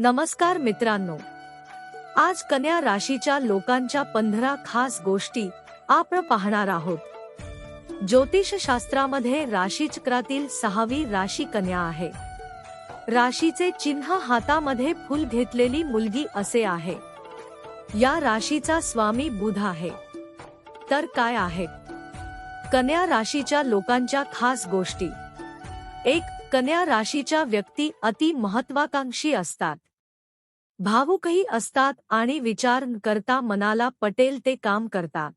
नमस्कार मित्रांनो. आज कन्या राशीच्या लोकांच्या पंधरा खास गोष्टी आपण पाहणार आहोत. ज्योतिष शास्त्रामध्ये राशीचक्रातील सहावी राशी कन्या आहे. राशीचे चिन्ह हातामध्ये फुल घेतलेली मुलगी असे आहे. या राशीचा स्वामी बुध आहे. तर काय आहे? कन्या राशीच्या लोकांच्या खास गोष्टी. एक कन्या राशीच्या व्यक्ती अति महत्वाकांक्षी असतात. भावुकही असतात आणि विचार करता मनाला पटेल ते काम करतात.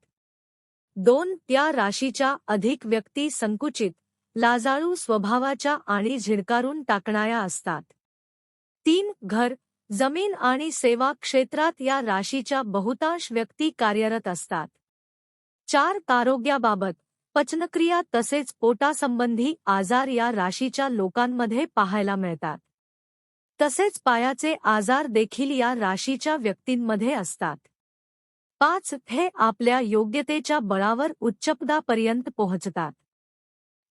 दोन त्या राशीच्या अधिक व्यक्ती संकुचित लाजाळू स्वभावाच्या आणि झिडकारून टाकणाऱ्या असतात. तीन घर जमीन आणि सेवा क्षेत्रात या राशीच्या बहुतांश व्यक्ती कार्यरत असतात. चार आरोग्याबाबत पचनक्रिया तसेच पोटासंबंधी आजार या राशीच्या लोकांमध्ये पाहायला मिळतात. तसेच पायाचे आजार देखील या राशीच्या व्यक्तींमध्ये असतात. पाच हे आपल्या योग्यतेच्या बळावर उच्चपदापर्यंत पोहोचतात.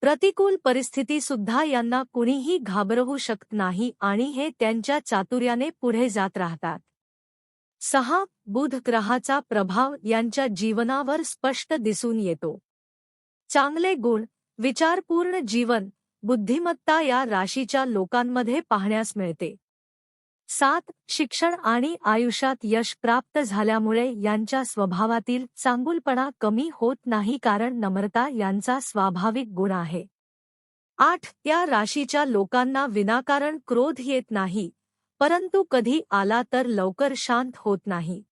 प्रतिकूल परिस्थिती सुद्धा यांना कुणीही घाबरवू शकत नाही आणि हे त्यांच्या चातुर्याने पुढे जात राहतात. सहा बुध ग्रहाचा प्रभाव यांच्या जीवनावर स्पष्ट दिसून येतो. चांगले गुण विचारपूर्ण जीवन बुद्धिमत्ता या राशीच्या लोकांमध्ये पाहण्यास मिळते. सात शिक्षण आणि आयुष्यात यश प्राप्त झाल्यामुळे यांच्या स्वभावातील चांगुलपणा कमी होत नाही कारण नम्रता यांचा स्वाभाविक गुण आहे. आठ त्या राशीच्या लोकांना विनाकारण क्रोध येत नाही परंतु कधी आला तर लवकर शांत होत नाही.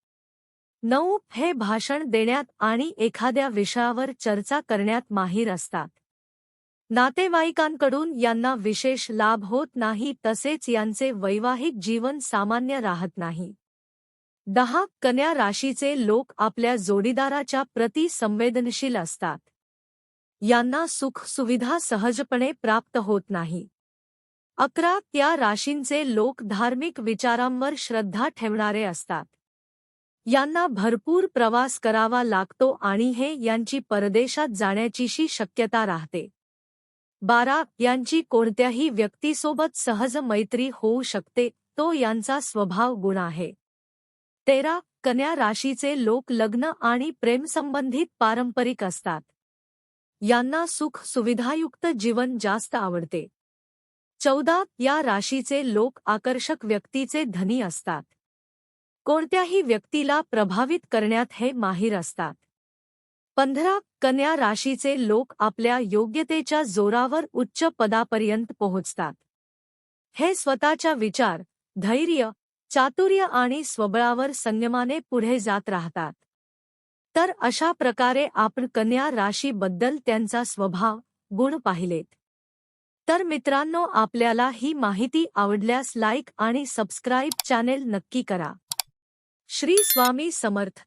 नऊ हे भाषण देण्यात आणि एखाद्या विषयावर चर्चा करण्यात माहीर असतात. नातेवाईकांकडून यांना विशेष लाभ होत नाही तसेच यांचे वैवाहिक जीवन सामान्य राहत नाही. दहा कन्या राशीचे लोक आपल्या जोडीदाराच्या प्रति संवेदनशील असतात. यांना सुख सुविधा सहजपणे प्राप्त होत नाही. अकरा त्या राशींचे लोक धार्मिक विचारांवर श्रद्धा ठेवणारे असतात. यांना भरपूर प्रवास करावा लागतो आणि हे यांची परदेशात जाण्याचीशी शक्यता राहते. बारा यांची कोणत्याही व्यक्तीसोबत सहज मैत्री होऊ शकते तो यांचा स्वभाव गुण आहे. तेरा कन्या राशीचे लोक लग्न आणि प्रेमसंबंधित पारंपरिक असतात. यांना सुख सुविधायुक्त जीवन जास्त आवडते. चौदा या राशीचे लोक आकर्षक व्यक्तीचे धनी असतात. कोणत्याही व्यक्तीला प्रभावित करण्यात हे माहीर असतात. पंधरा कन्या राशीचे लोक आपल्या योग्यतेच्या जोरावर उच्च पदापर्यंत पोहोचतात. हे स्वतःच्या विचार धैर्य चातुर्य आणि स्वबळावर संयमाने पुढे जात राहतात. तर अशा प्रकारे आपण कन्या राशीबद्दल त्यांचा स्वभाव गुण पाहिलेत. तर मित्रांनो आपल्याला ही माहिती आवडल्यास लाईक आणि सबस्क्राईब चॅनेल नक्की करा. श्री स्वामी समर्थ.